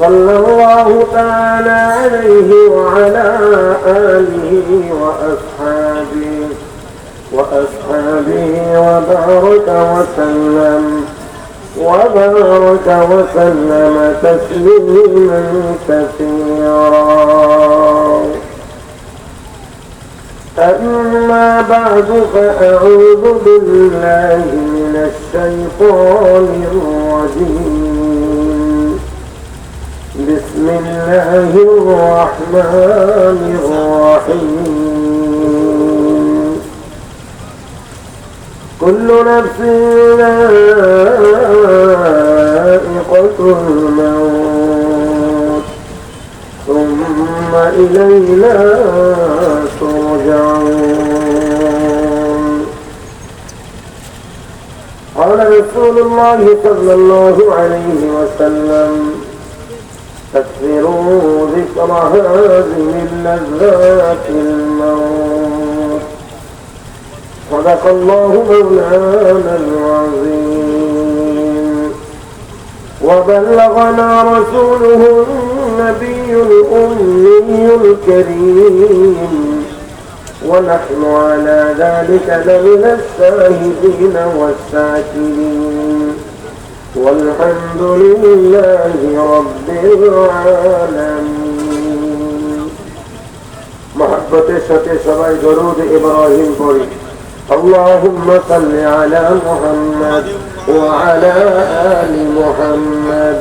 صلى الله تعالى عليه وعلى آله وأصحابه وأصحابه وبارك وسلم وبارك وسلم تسليما كثيرا. أما بعد فأعوذ بالله من الشيطان الرجيم. بسم الله الرحمن الرحيم. كل نفس ذائقة الموت. ثم إلينا ترجعون. قال رسول الله صلى الله عليه وسلم تكثروا ذكر هذه اللذات الموت. صدق الله مولانا العظيم. وبلغنا رسوله النبي الأمي الكريم. ونحن على ذلك لمن الشاهدين والشاكرين. والحمد لله رب العالمين محبة সাথে সবাই দরুদ ইব্রাহিম পড়ি اللهم صل على محمد وعلى آل محمد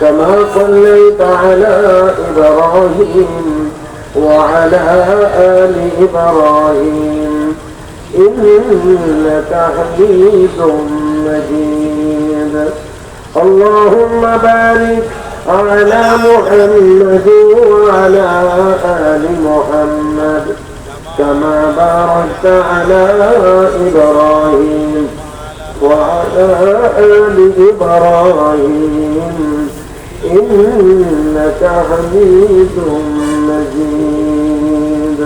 كما صليت على إبراهيم وعلى آل إبراهيم إنك حميد مجيد اللهم بارك على محمد وعلى آل محمد كما باركت على إبراهيم وعلى آل إبراهيم إنك حميد مجيد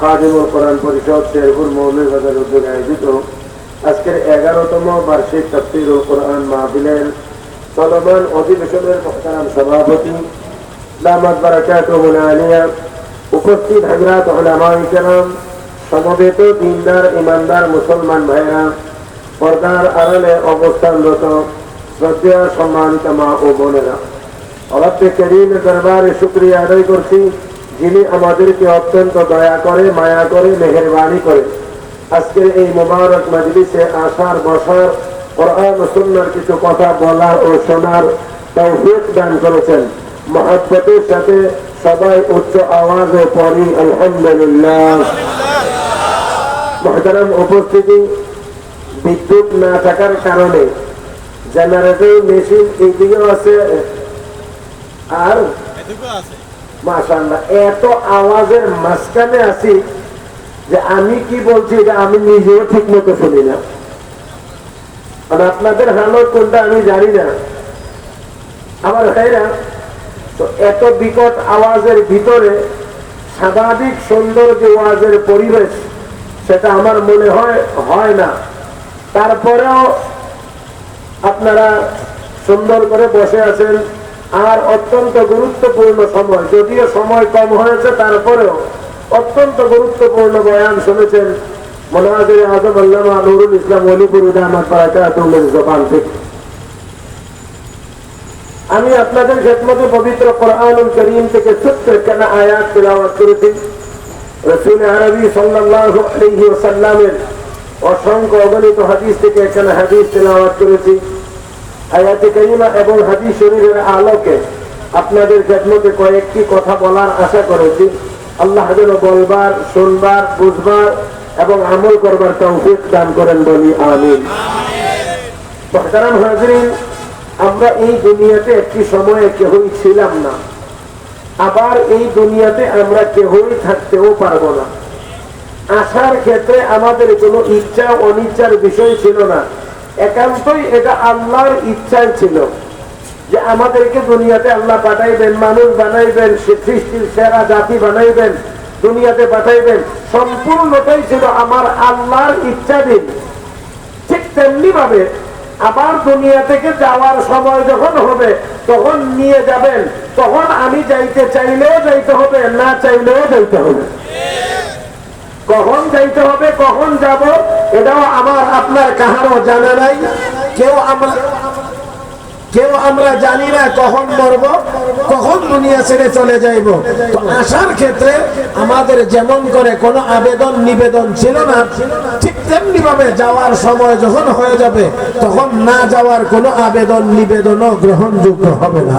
খাদিম কোরআন পরিষদ শেরপুর মৌলভী বাজার উদ্যোগে আয়োজিত আজকের এগারোতম বার্ষিক তফসির ও কোরআন মাহফিলের চলমান অধিবেশনের মহতারাম সভাপতি উপস্থিত হাজরাত ওলামাই সমবেত দিনদার, ইমানদার মুসলমান ভাইরা পর্দার আড়ালে অবস্থানরত শ্রদ্ধা সম্মানিত মা ও বোনেরা। অবাধ্যে কেরিমের দরবারে শুক্রিয়া আদায় করছি যিনি আমাদেরকে অত্যন্ত দয়া করে, মায়া করে, মেহরবানি করে আজকের এই মোবারক মজলিসে আসার বসার কোরআন ও সুন্নার কিছু কথা বলার ও শোনার তৌফিক দান করেছেন। মহাব্বতের সাথে সবাই উচ্চ আওয়াজে পড়ি আলহামদুলিল্লাহ। মহতারাম উপস্থিতি বিদ্যুৎ না থাকার কারণে জেনারেটর মেশিন এইদিকেও আছে আর মাসাল্লাহ এত আওয়াজের মাঝখানে আছি যে আমি কি বলছি এটা আমি নিজেও ঠিক মতো শুনি না। আর আপনাদের হালত কোনটা আমি জানি না। আমার ভাইরা, তো এত বিকট আওয়াজের ভিতরে স্বাভাবিক সুন্দর যে ওয়াজের পরিবেশ, সেটা আমার মনে হয় হয় না। তারপরেও আপনারা সুন্দর করে বসে আছেন, আর অত্যন্ত গুরুত্বপূর্ণ সময়, যদিও সময় কম হয়েছে, তারপরেও অত্যন্ত গুরুত্বপূর্ণ বয়ান শুনেছেন মনোয়াজের আজম নুরুল ইসলাম অলিপুর থেকে আমি আপনাদের খেদমতে পবিত্র করিম থেকে ছোট্ট একখানা আয়াত তেলাওয়াত করেছি। রসুল আরবি অসংখ্য অগণিত হাদিস থেকে হাদিস তেলাওয়াত করেছি। আয়াতে এবং হাদিস আলোকে আপনাদের খেদমতে কয়েকটি কথা বলার আশা করেছি। আল্লাহ যেন বলবার, শুনবার, বুঝবার এবং আমল করবার তৌফিক দান করেন বলি, আমিন। আমরা এই দুনিয়াতে একটি সময়ে কেহই ছিলাম না। আবার এই দুনিয়াতে আমরা কেহই থাকতেও পারব না। আসার ক্ষেত্রে আমাদের কোনো ইচ্ছা, অনিচ্ছার বিষয় ছিল না। একান্তই এটা আল্লাহর ইচ্ছাই ছিল। যে আমাদেরকে দুনিয়াতে আল্লাহ পাঠাইবেন মানুষ বানাইবেন সৃষ্টির সেরা জাতি বানাইবেন, দুনিয়াতে পাঠাইবেন, সম্পূর্ণটাই ছিল আমার আল্লাহর ইচ্ছাধীন। ঠিক তেমনি ভাবে আবার দুনিয়া থেকে যাওয়ার সময় যখন হবে, তখন নিয়ে যাবেন, তখন আমি যাইতে চাইলেও যাইতে হবে, না চাইলেও যাইতে হবে। কখন যাইতে হবে, কখন যাব, এটাও আমার আপনার কাহারও জানা নাই। কেউ আমরা কেউ আমরা জানি না কখন মরব, কখন দুনিয়া ছেড়ে চলে যাইব? তো আসার ক্ষেত্রে আমাদের যেমন করে কোনো আবেদন, নিবেদন ছিল না, ঠিক তেমনি ভাবে যাওয়ার সময় যখন হয়ে যাবে, তখন না যাওয়ার কোনো আবেদন, নিবেদনও গ্রহণযোগ্য হবে না।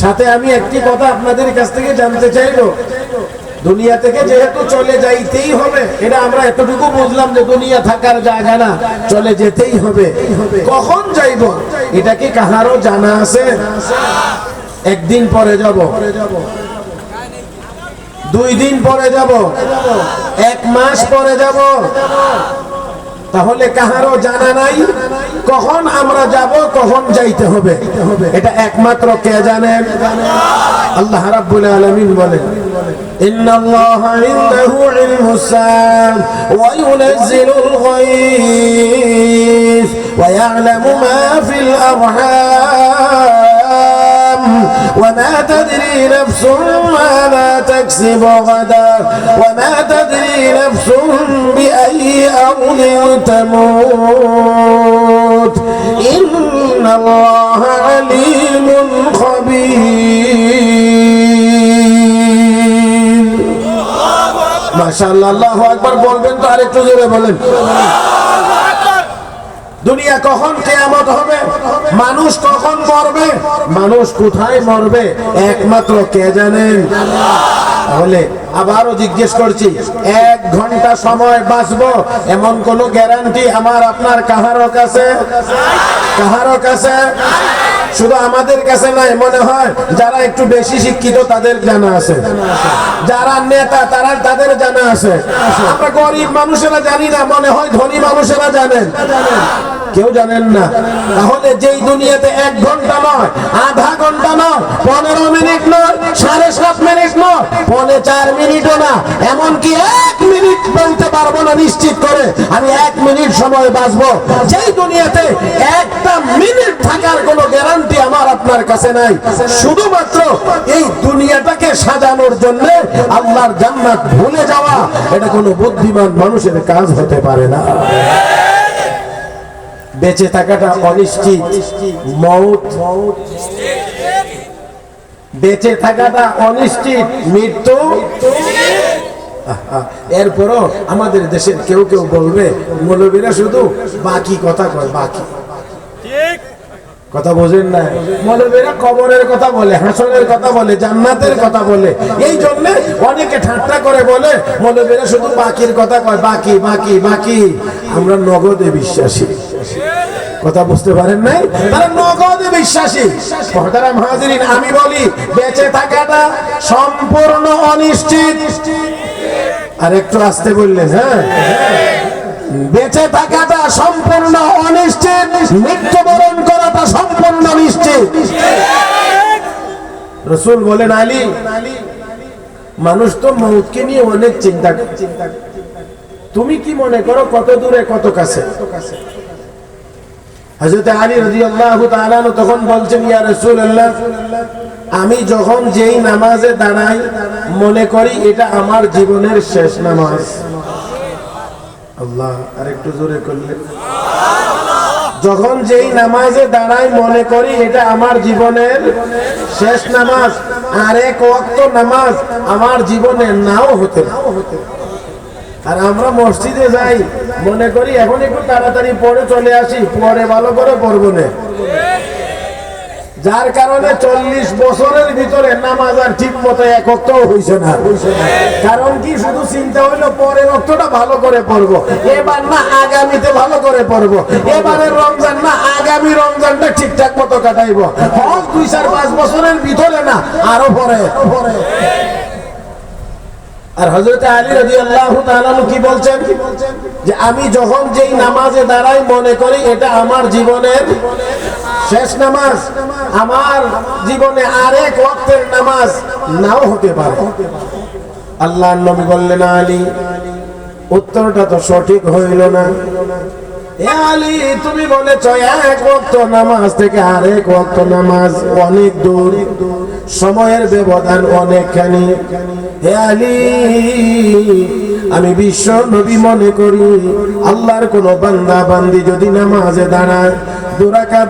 সাথে আমি একটি কথা আপনাদের কাছ থেকে জানতে চাইব। দুনিয়া থেকে যেহেতু চলে যাইতেই হবে, এটা আমরা এতটুকু বুঝলাম যে দুনিয়া থাকার জায়গা না, চলে যেতেই হবে। কখন যাইব? এটা কি কাহারও জানা আছে? একদিন পরে যাব। দুই দিন পরে যাব। এক মাস পরে যাব। তাহলে কাহারও জানা নাই কখন আমরা যাব কখন যাইতে হবে এটা একমাত্র কে জানেন আল্লাহ রাব্বুল আলামিন বলেন إن الله عنده علم الساعة وينزل الغيث ويعلم ما في الأرحام وما تدري نفس ماذا تكسب غدا وما تدري نفس بأي أرض تموت. إن الله عليم خبير. ما شاء الله الله أكبر بولبين تعالى تزيره بولبين দুনিয়া কখন কেয়ামত হবে? মানুষ কখন মরবে? মানুষ কোথায় মরবে? একমাত্র কে জানেন তাহলে আবারও জিজ্ঞেস করছি, এক ঘণ্টা সময় বাঁচবো? এমন কোনো গ্যারান্টি আমার আপনার কাহারও কাছে? কাহারও কাছে? শুধু আমাদের কাছে নাই, মনে হয় যারা একটু বেশি শিক্ষিত তাদের জানা আছে। যারা নেতা, তারা তাদের জানা আছে। আমরা গরিব মানুষেরা জানি না, মনে হয় ধনী মানুষেরা জানেন। কেউ জানেন না। তাহলে যেই দুনিয়াতে এক ঘণ্টা নয়, আধা ঘণ্টা নয়, পনেরো মিনিট নয়, সাড়ে সাত মিনিট নয়, পনে চার মিনিটও না, এমনকি এক মিনিট বলতে পারব না নিশ্চিত করে আমি এক মিনিট সময় বাঁচবো। যেই দুনিয়াতে একটা মিনিট থাকার কোনো গ্যারান্টি আমার আপনার কাছে নাই। শুধুমাত্র এই দুনিয়াটাকে সাজানোর জন্য আল্লাহর জান্নাত ভুলে যাওয়া, এটা কোনো বুদ্ধিমান মানুষের কাজ হতে পারে না। বেঁচে থাকাটা অনিশ্চিত। মৌত। বেঁচে থাকাটা অনিশ্চিত। মৃত্যু। এরপরও আমাদের দেশের কেউ কেউ বলবে মৌলবীরা শুধু বাকি কথা কয় বাকি। কথা বোঝেন না মৌলবীরা কবরের কথা বলে হাসনের কথা বলে জান্নাতের কথা বলে। এই জন্য অনেকে ঠাট্টা করে বলে মৌলবীরা শুধু বাকির কথা কয় বাকি বাকি বাকি। আমরা নগদে বিশ্বাসী। কথা বুঝতে পারেন নাই? তারা নগদে বিশ্বাসী। মহতারাম হাজিরিন, আমি বলি, বেঁচে থাকাটা সম্পূর্ণ অনিশ্চিত। আর একটু আসতে বললেন হ্যাঁ? বেঁচে থাকাটা সম্পূর্ণ অনিশ্চিত, মৃত্যুবরণ করাটা সম্পূর্ণ নিশ্চিত। রসুল বলেন, আলী, মানুষ তো মৌতকে নিয়ে অনেক চিন্তা। তুমি কি মনে করো কত দূরে কত কাছে? হযরত আলী তাআলা আনহু তখন বলছেন, ইয়া রাসূলুল্লাহ, আমি যখন যেই নামাজে দাঁড়াই, মনে করি এটা আমার জীবনের শেষ নামাজ। আল্লাহ, আরেকটু জোরে করলে। যখন যেই নামাজে দাঁড়াই, মনে করি এটা আমার জীবনের শেষ নামাজ। আর এক নামাজ আমার জীবনে নাও হতে নাও হতে আর আমরা মসজিদে যাই, মনে করি এখন একটু তাড়াতাড়ি পড়ে চলে আসি, পরে ভালো করে পড়ব যার কারণে চল্লিশ বছরের ভিতরে নামাজ আর ঠিক মতো এক অক্টও হয়েছে না। কারণ কি, শুধু চিন্তা হইল পরের অক্টটা ভালো করে পড়ব, এবার না আগামীতে ভালো করে পড়ব, এবারের রমজান না আগামী রমজানটা ঠিকঠাক মতো কাটাইবো। হক দুই চার পাঁচ বছরের ভিতরে না, আরও পরে পরে। আর হজরত আলী রাজি আল্লাহ কি বলছেন? যে আমি যখন যেই নামাজে দাঁড়াই মনে করি এটা আমার জীবনের শেষ নামাজ। আমার জীবনে আরেক ওয়াক্তের নামাজ নাও হতে পারে। আল্লাহ নবী বললেন, আলী, উত্তরটা তো সঠিক হইল না। আলী, তুমি বলেছ এক ওয়াক্ত নামাজ থেকে আরেক ওয়াক্ত নামাজ অনেক দূর, সময়ের ব্যবধান অনেকখানি। হে আলী, আমি বিশ্ব নবী মনে করি, আল্লাহর কোন বান্দা বান্দি যদি নামাজে দাঁড়ায়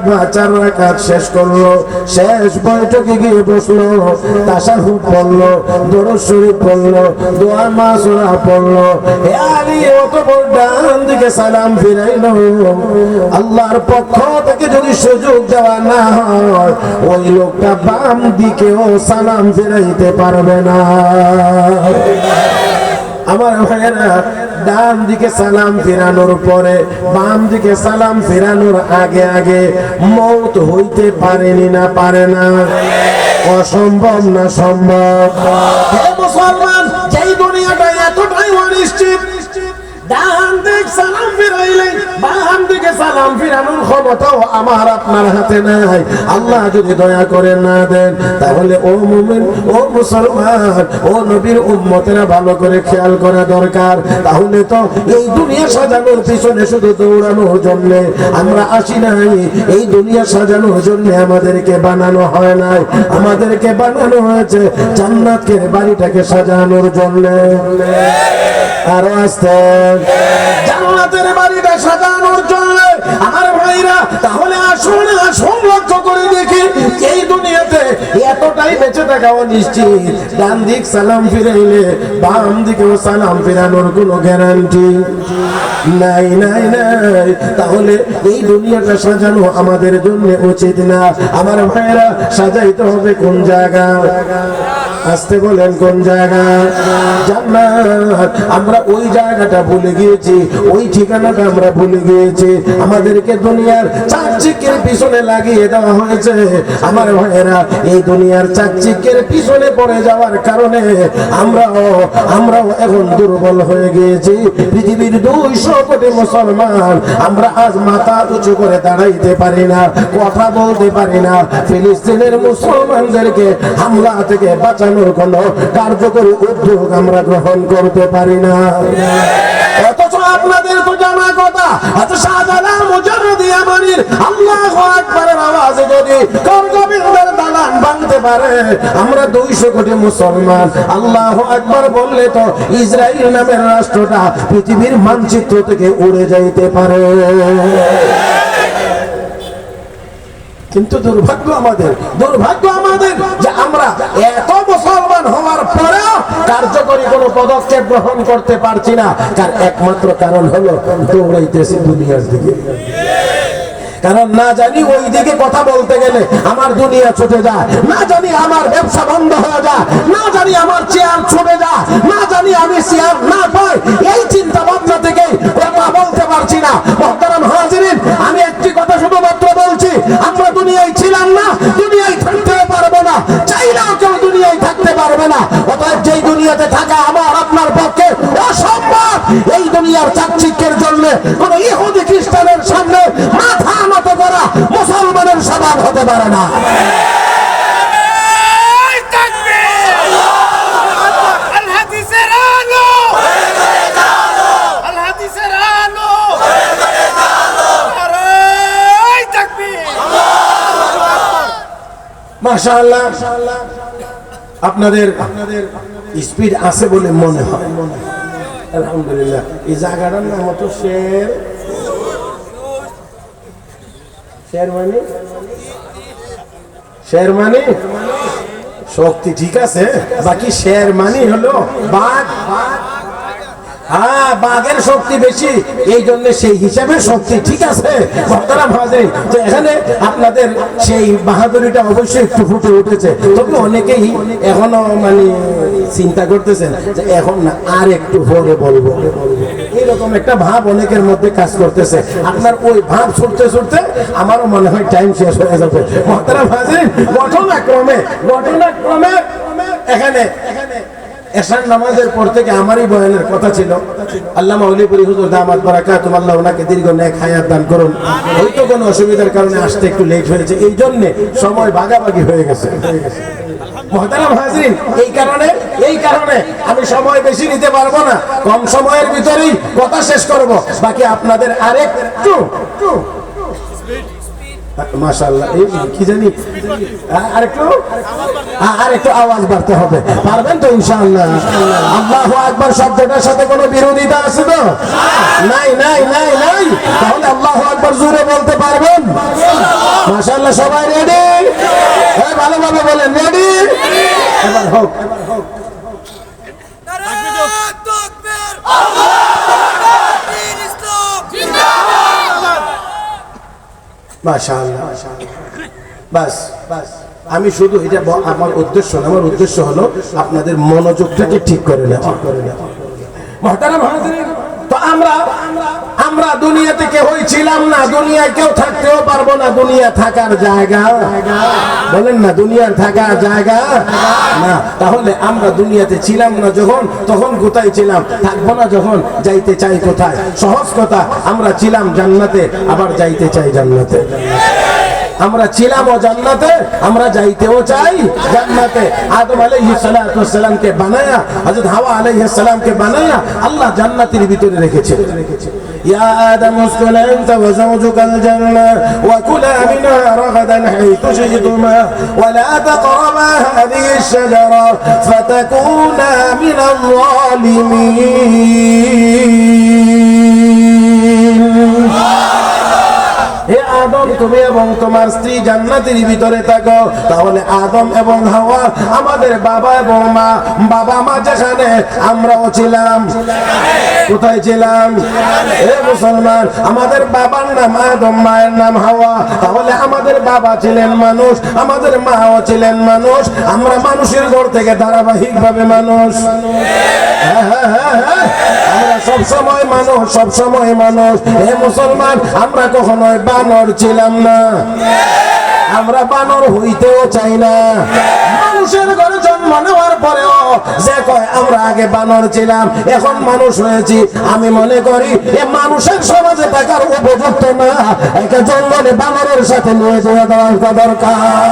বা চার রাকাত শেষ করল। শেষ বৈঠকে গিয়ে বসল পড়ল পড়ল পড়ল। ডান দিকে সালাম আল্লাহর পক্ষ থেকে যদি সুযোগ দেওয়া না হয়, ওই লোকটা বাম দিকেও সালাম ফিরাইতে পারবে না। আমার ভাইয়েরা ডান দিকে সালাম ফেরানোর পরে বাম দিকে সালাম ফেরানোর আগে আগে মৌত হইতে পারেনি না, পারে না। অসম্ভব না সম্ভব? মুসলমান, যেই দুনিয়াটা এতটাই অনিশ্চিত ডান দিক সালাম বাম দিকে সালাম ফিরানোর ক্ষমতাও আমার আপনার হাতে নাই। আল্লাহ যদি দয়া করে না দেন, তাহলে ও ও মুসলমান, ও নবীর উম্মতেরা ভালো করে খেয়াল করা দরকার। তাহলে তো এই দুনিয়া সাজানোর পিছনে শুধু দৌড়ানোর জন্য আমরা আসি নাই। এই দুনিয়া সাজানোর জন্য আমাদেরকে বানানো হয় নাই। আমাদেরকে বানানো হয়েছে জান্নাতের বাড়িটাকে সাজানোর জন্য। আরও আসতে। বাড়িটা সাজানোর জন্য আমার ভাইরা, তাহলে আসুন আসুন লক্ষ্য করে দেখি এই দুনিয়াতে এতটাই বেঁচে ডান দিক সালাম ফিরাইলে, বাম দিকেও সালাম ফিরানোর কোনো গ্যারান্টি নাই নাই নাই। তাহলে এই দুনিয়াটা সাজানো আমাদের জন্য উচিত না। আমার ভাইরা, সাজাইতে হবে কোন জায়গা? আসতে বলেন কোন জায়গা? জান্নাত। আমরা ওই জায়গাটা ভুলে গিয়েছি, ওই ঠিকানাটা আমরা ভুলে গিয়েছি। আমাদেরকে দুনিয়ার চাকচিকের পিছনে লাগিয়ে দেওয়া হয়েছে। আমার ভাইয়েরা, এই দুনিয়ার চাকচিকের পিছনে পড়ে যাওয়ার কারণে আমরাও আমরাও এখন দুর্বল হয়ে গিয়েছি। পৃথিবীর দুইশো কোটি মুসলমান, আমরা আজ মাথা উঁচু করে দাঁড়াইতে পারি না, কথা বলতে পারি না। ফিলিস্তিনের মুসলমানদেরকে হামলা থেকে বাঁচানোর কোন কার্যকরী উদ্যোগ আমরা গ্রহণ করতে পারি না। অথচ আপনাদের তো জানা কথা পারে, আমরা 200 কোটি মুসলমান। আল্লাহু বললে তো ইসরায়েল নামের রাষ্ট্রটা পৃথিবীর মানচিত্র থেকে উড়ে যাইতে পারে। কিন্তু দুর্ভাগ্য আমাদের দুর্ভাগ্য আমাদের যে আমরা এত কার্যকরী কোনো পদক্ষেপ গ্রহণ করতে পারছি না। তার একমাত্র কারণ হলো দৌড়াইতেছি দুনিয়ার দিকে। কারণ না জানি ওই দিকে কথা বলতে গেলে আমার দুনিয়া ছুটে যায়। না জানি আমার ব্যবসা বন্ধ হয়ে যায়। না জানি আমার চেয়ার ছুটে যায়। না জানি আমি চেয়ার না পাই। এই চিন্তা ভাবনা থেকে কথা বলতে পারছি না। মহতারাম হাজিরিন, আমি একটি কথা শুধুমাত্র বলছি, আমরা দুনিয়ায় ছিলাম না, দুনিয়ায় থাকতে পারব না। চাইলেও কেউ দুনিয়ায় থাকতে পারবে না। অতএব যেই দুনিয়াতে থাকা আমার, আপনার পক্ষে অসম্ভব। এই দুনিয়ার চাকচিক্যের জন্য কোন ইহুদি খ্রিস্টানের পারে না। আপনাদের আপনাদের স্পিড আছে বলে মনে হয়। আলহামদুলিল্লাহ। এই জায়গাটার নাম হতো শের। শের মানে? শের মানে শক্তি ঠিক আছে বাকি শের মানে হলো বাঘ। হ্যাঁ বাঘের শক্তি বেশি। এই জন্য সেই হিসাবে শক্তি ঠিক আছে। এখানে আপনাদের সেই বাহাদুরিটা অবশ্যই একটু ফুটে উঠেছে। তবে অনেকেই এখনও মানে চিন্তা করতেছেন যে এখন না আর একটু পরে বলব। এইরকম একটা ভাব অনেকের মধ্যে কাজ করতেছে। আপনার ওই ভাব ছুটতে ছুটতে আমারও মনে হয় টাইম শেষ হয়ে যাবে। ভক্তরা ভাজে ঘটনাক্রমে ঘটনাক্রমে এখানে এখানে এশার নামাজের পর থেকে আমারই বয়ানের কথা ছিল। আল্লাহ হুজুর, দামাত ওনাকে দীর্ঘ নেক হায়াত দান করুন। কোনো অসুবিধার কারণে আসতে একটু লেট হয়েছে। এই জন্য সময় ভাগাভাগি হয়ে গেছে। মহতারাম হাজরিন, এই কারণে এই কারণে আমি সময় বেশি নিতে পারব না। কম সময়ের ভিতরেই কথা শেষ করব। বাকি আপনাদের আরেকটু আরেকটু? আওয়াজ বাড়তে হবে। পারবেন তো ইনশাআল্লাহ? আল্লাহু আকবার শব্দটার সাথে কোনো বিরোধিতা আছে তো? নাই নাই নাই নাই। তাহলে আল্লাহু আকবার জোরে বলতে পারবেন? মাশাআল্লাহ, সবাই রেডি? হ্যাঁ ভালোভাবে বলেন, রেডি? এবার হোক এবার হোক নারায়ণ তাকবীর আল্লাহু দীন ইসলাম জিন্দাবাদ মাশাআল্লাহ, বাস বাস। আমি শুধু এটা আমার উদ্দেশ্য না, আমার উদ্দেশ্য হলো আপনাদের মনোযোগটাকে ঠিক করে নেওয়া। করে নেওয়া। মহাতারা আমরা আমরা দুনিয়া থেকে হইছিলাম না, দুনিয়ায় কেউ থাকতেও পারব না, দুনিয়া থাকার জায়গা। বলেন না, দুনিয়ার থাকার জায়গা? না, তাহলে আমরা দুনিয়াতে ছিলাম না যখন, তখন কোথায় ছিলাম? থাকব না যখন, যাইতে চাই কোথায়? সহজ কথা, আমরা ছিলাম জান্নাতে, আবার যাইতে চাই জান্নাতে। আমরা ছিলাম ও জান্নাতে আমরা যাইতেও চাই জান্নাতে। আদম আলাইহিস সালাতু সালামকে বানায়া হযরত হাওয়া আলাইহিস সালামকে বানায়া আল্লাহ জান্নাতের ভিতরে রেখেছে। ইয়া আদম উসকুন আনতা ওয়া যাওজুকাল জান্নাহ ওয়া কুলা মিনহা রাগাদান হাইতু শি'তুমা ওয়া লা তাকরাবা হাযিহি আশ-শাজারা আদম তুমি এবং তোমার স্ত্রী জান্নাতের ভিতরে থাকো। তাহলে আদম এবং হাওয়া আমাদের বাবা এবং মা বাবা মা যেখানে আমরাও ছিলাম। কোথায় ছিলাম? হে মুসলমান আমাদের বাবার নাম আদম মায়ের নাম হাওয়া। তাহলে আমাদের বাবা ছিলেন মানুষ আমাদের মাও ছিলেন মানুষ। আমরা মানুষের ঘর থেকে ধারাবাহিক ভাবে মানুষ। হ্যাঁ, হ্যাঁ, হ্যাঁ। আমরা সবসময় মানুষ সবসময় মানুষ। হে মুসলমান আমরা কখনোই বানর ছিলাম না। আমরা বানর হইতেও চাই না। মানুষের ঘরে জন্ম নেওয়ার পরেও যে কয়, আমরা আগে বানর ছিলাম, এখন মানুষ হয়েছি। আমি মনে করি, এ মানুষের সমাজে থাকার উপযুক্ত না। একে জঙ্গলে বানরের সাথে নিয়ে যাওয়া দেওয়ার দরকার।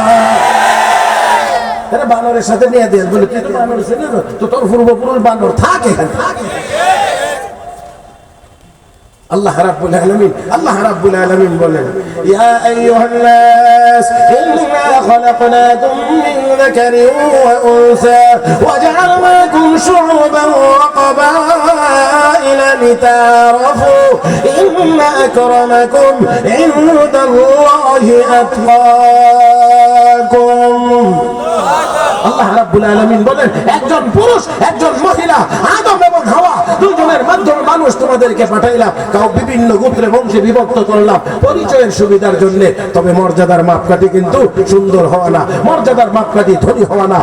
বানরের সাথে নিয়ে দিয়ে বলে, তুই তো বানর তোর পূর্বপুরুষ বানর, থাক থাক আল্লাহ রাব্বুল আলামিন আল্লাহ রাব্বুল আলামিন বলেন ইয়া আইয়ুহান নাস ইন্না খলাকনাকুম মিন যাকারিন ওয়া উনসা ওয়া জাআলনাকুম শু'ুবান ওয়া ক্বাবাইলা লিতারাফু ইন্না আকরামাকুম ইনদাল্লাহি আতকাকুম আল্লাহ রাব্বুল আলামিন বলেন একজন পুরুষ, একজন মহিলা, আদম এবং হাওয়া দুজনের মাধ্যমে মানুষ তোমাদেরকে পাঠাইলাম। কাউ বিভিন্ন গোত্রে বংশে বিভক্ত করলাম। পরিচয়ের সুবিধার জন্য। তবে মর্যাদার মাপকাঠি কিন্তু সুন্দর হওয়া না। মর্যাদার মাপকাঠি ধনী হওয়া না।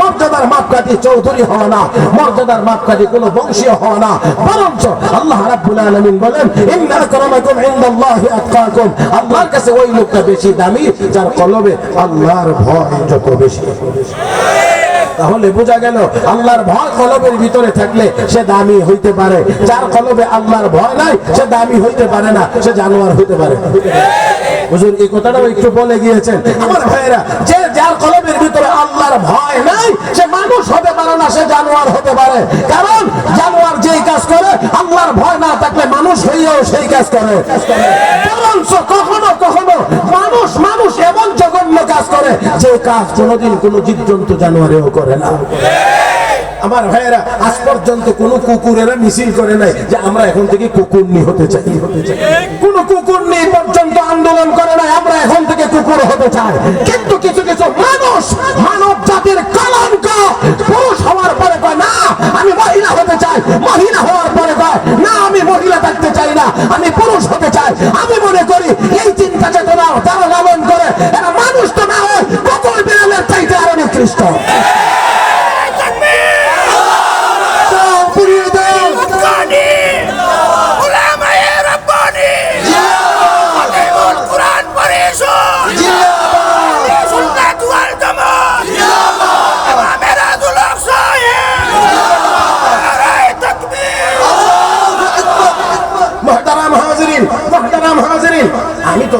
মর্যাদার মাপকাঠি চৌধুরী হওয়া না। মর্যাদার মাপকাঠি কোনো বংশীয় হওয়া না। বরঞ্চ আল্লাহ রাব্বুল আলামিন বলেন, ইন্না আকরামাকুম ইনদাল্লাহি আতকাকুম। আল্লাহর কাছে ওই লোকটা বেশি দামি, যার কলবে আল্লাহর ভয় যত বেশি। তাহলে বোঝা গেল, আল্লাহর ভয় কলবের ভিতরে থাকলে সে দামি হইতে পারে। যার কলবে আল্লাহর ভয় নাই, সে দামি হইতে পারে না, সে জানোয়ার হইতে পারে। হুজুর, এই কথাটাও একটু বলে গিয়েছেন। আমার ভাইয়েরা, যে যার কলবের ভিতরে আল্লাহর ভয় নাই সে মানুষ হতে পারে না, সে জানোয়ার হতে পারে। কারণ জানোয়ার যেই কাজ করে, আল্লাহর ভয় না থাকলে মানুষ হইয়াও সেই কাজ করে। বরঞ্চ কখনো কখনো মানুষ মানুষ এমন জঘন্য কাজ করে, যে কাজ কোনোদিন কোনো জীবজন্তু জানোয়ারেও করে না। আমার ভাইয়েরা, আজ পর্যন্ত কোন কুকুরেরা মিছিল করে নাই যে আমরা এখন থেকে কুকুর নি হতে চাই। হতে চাই কোন কুকুর নেই পর্যন্ত আন্দোলন করে নাই, আমরা এখন থেকে কুকুর হতে চাই। কিন্তু কিছু কিছু মানুষ, মানব জাতির কলঙ্ক। পুরুষ হওয়ার পরে কয়, না, আমি মহিলা হতে চাই। মহিলা হওয়ার পরে কয়, না, আমি মহিলা থাকতে চাই না। আমি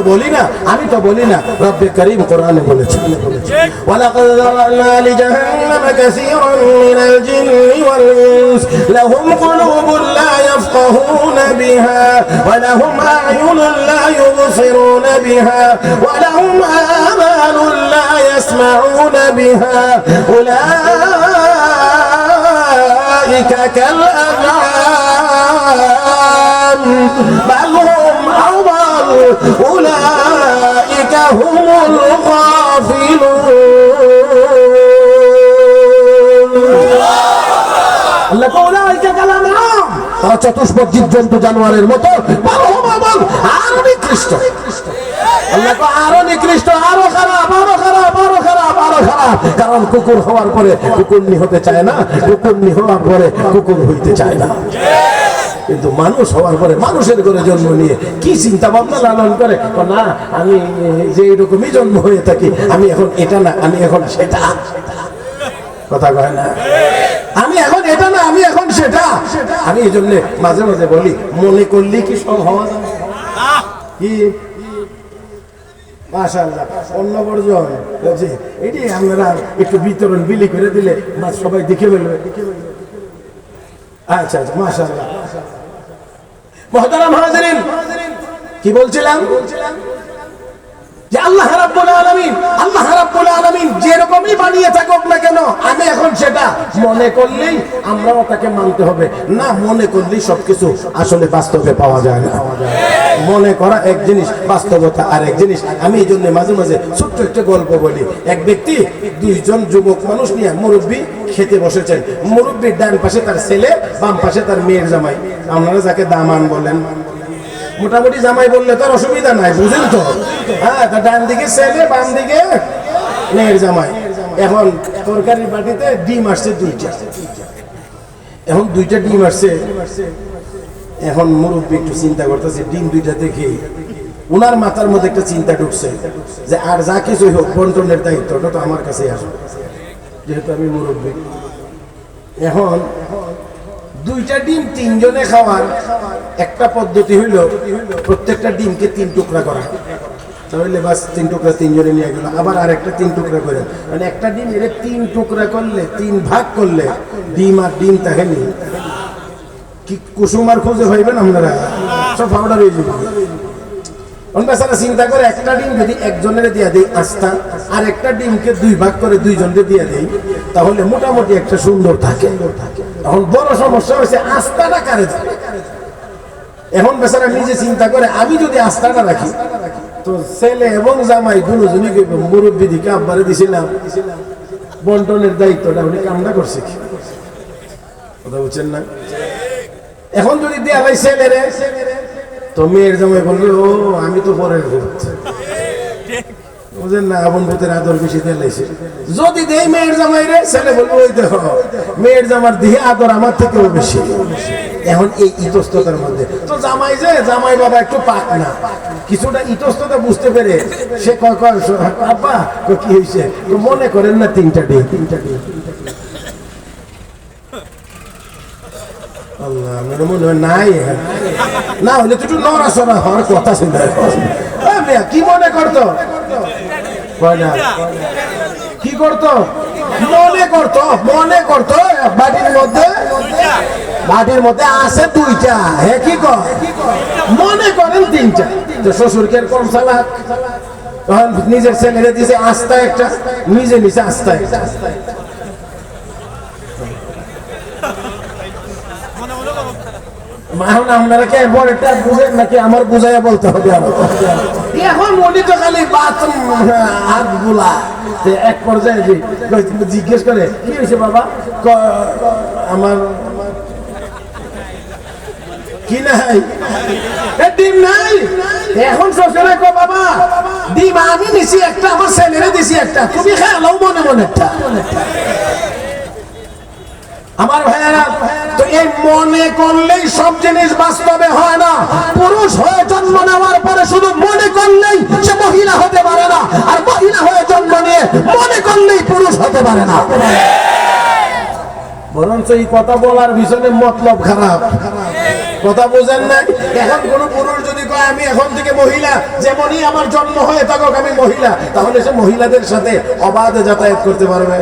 বলি না আমি তো বলি না রব্বে করিম কোরআনে বলেছে ولقد ذرأنا لجهنم كثيرا من الجن والإنس لهم قلوب لا يفقهون بها ولهم أعين لا يبصرون بها ولهم آذان لا يسمعون بها أولئك كالأنعام بل هم أضل أولئك هم الغافلون আল্লাহ কয়, "উলাইকা কালানাম।" তারা চতুষ্পদ জীবজন্তু জানোয়ারের মতো বল হুম বল আরো নিকৃষ্ট আল্লাহ কয়, আরো নিকৃষ্ট আরো খারাপ আরো খারাপ আরো খারাপ আরো খারাপ কারণ কুকুর হওয়ার পরে কুকুর নি হতে চায় না কুকুর নি হওয়ার পরে কুকুর হইতে চায় না কিন্তু মানুষ হওয়ার পরে মানুষের ঘরে জন্ম নিয়ে কি চিন্তা ভাবনা লালন করে? না, আমি যে এরকমই জন্ম হয়ে থাকি, আমি এখন এটা না, আমি এখন সেটা। কথা কয় না? আমি এখন এটা না, আমি এখন সেটা। আমি এই জন্য মাঝে মাঝে বলি, মনে করলি কি সব হওয়া ফেলবে। আচ্ছা আচ্ছা মাশাআল্লাহ। মহতারাম হাজিরিন কি বলছিলাম? যে আল্লাহ রাব্বুল আলামিন, আল্লাহ রাব্বুল আলামিন যেরকমই বানিয়ে থাকুক না কেন, আমি এখন সেটা মনে করলেই আমরাও তাকে মানতে হবে। না মনে করলেই সবকিছু আসলে বাস্তবে পাওয়া যায় না। মনে করা এক জিনিস, বাস্তবতা আর এক জিনিস। আমি এই জন্য মাঝে মাঝে ছোট্ট একটা গল্প বলি। এক ব্যক্তি, দুইজন যুবক মানুষ নিয়ে মুরব্বী খেতে বসেছেন। মুরব্বীর ডান পাশে তার ছেলে, বাম পাশে তার মেয়ের জামাই। আপনারা যাকে দামান বলেন। মোটামুটি জামাই বললে তো আর অসুবিধা নাই, বুঝেন তো। হ্যাঁ তা ডান দিকে ছেলে, বাম দিকে মেয়ের জামাই। এখন তরকারির বাটিতে ডিম আসছে দুইটা। এখন দুইটা ডিম আসছে। এখন মুরব্বী একটু চিন্তা করতেছে, ডিম দুইটা দেখে। ওনার মাথার মধ্যে একটা চিন্তা ঢুকছে যে আর যা কিছু হোক, বন্টনের দায়িত্বটা তো আমার কাছে আসবে। যেহেতু আমি মুরব্বী। এখন দুইটা ডিম তিনজনে খাওয়ার একটা পদ্ধতি হইল প্রত্যেকটা ডিমকে তিন টুকরা করা। তাহলে বাস তিন টুকরা তিনজনে নিয়ে গেল, আবার আর একটা তিন টুকরা করে। মানে একটা ডিম, এর তিন টুকরা করলে, তিন ভাগ করলে ডিম আর ডিম তাহেনি কি কুসুমার খোঁজে হইবেন আপনারা? সব পাউডার হয়ে যাবে। একটা ডিম দিয়া আস্থা আর একটা ডিমকে দুই ভাগ করে দুইজনকে মোটামুটি একটা সুন্দর থাকে। নিজে চিন্তা করে, আমি যদি আস্থাটা রাখি, তো ছেলে এবং জামাই দুজনই মুরব্বী দিকে আব্বারে দিছিলাম, বন্টনের দায়িত্বটা উনি কামনা করছে কথা বুঝছেন না? এখন যদি দেয়া হয় ছেলেরে তো মেয়ের জামাই বলবে ও, আমি তো পরের না যদি মেয়ের জামার আদর আমার থেকেও বেশি। এখন এই মধ্যে। তো জামাই যে, জামাই একটু না। কিছুটা বুঝতে পেরে সে কয় কয়, আব্বা কি হয়েছে মনে করেন না তিনটা ডে তিনটা ডে আল্লাহ আমার মনে হয় নাই না হলে তো একটু নড়াচড়া হওয়ার কথা মেয়া, কি মনে করতো? কি করতো? মনে করতো মনে করতো বাটির মধ্যে বাটির মধ্যে আছে দুইটা হ্যাঁ কি কর মনে করেন তিনটা। তো শ্বশুরকে কম সালাক তখন নিজের ছেলেরে দিছে আস্থা একটা নিজে নিচে আস্থা একটা। নাকি এক জিজ্ঞেস করে, কি হয়েছে বাবা? আমার কি নাই? ডিম নাই? এখন শ্বশুরে বাবা, ডিম আমি নিছি একটা, আমার ছেলেরে দিছি একটা। তুমি খেলাও মনে মনে একটা। আমার ভাইয়েরা এই মনে করলেই সব জিনিস বাস্তবে হয় না। পুরুষ হয়ে জন্ম নেওয়ার পরে শুধু মনে করলেই সে মহিলা হতে পারে না, আর মহিলা হয়ে জন্ম নিয়ে মনে করলেই পুরুষ হতে পারে না। বরঞ্চ এই কথা বলার পিছনে মতলব খারাপ। কথা বোঝেন না এখন কোন পুরুষ যদি কয়, আমি এখন থেকে মহিলা, যেমনই আমার জন্ম হয়ে থাকুক, আমি মহিলা, তাহলে সে মহিলাদের সাথে অবাধে যাতায়াত করতে পারবে।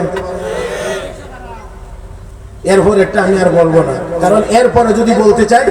এরপর একটা আমি আর বলব না। কারণ এরপরে যদি বলতে চাই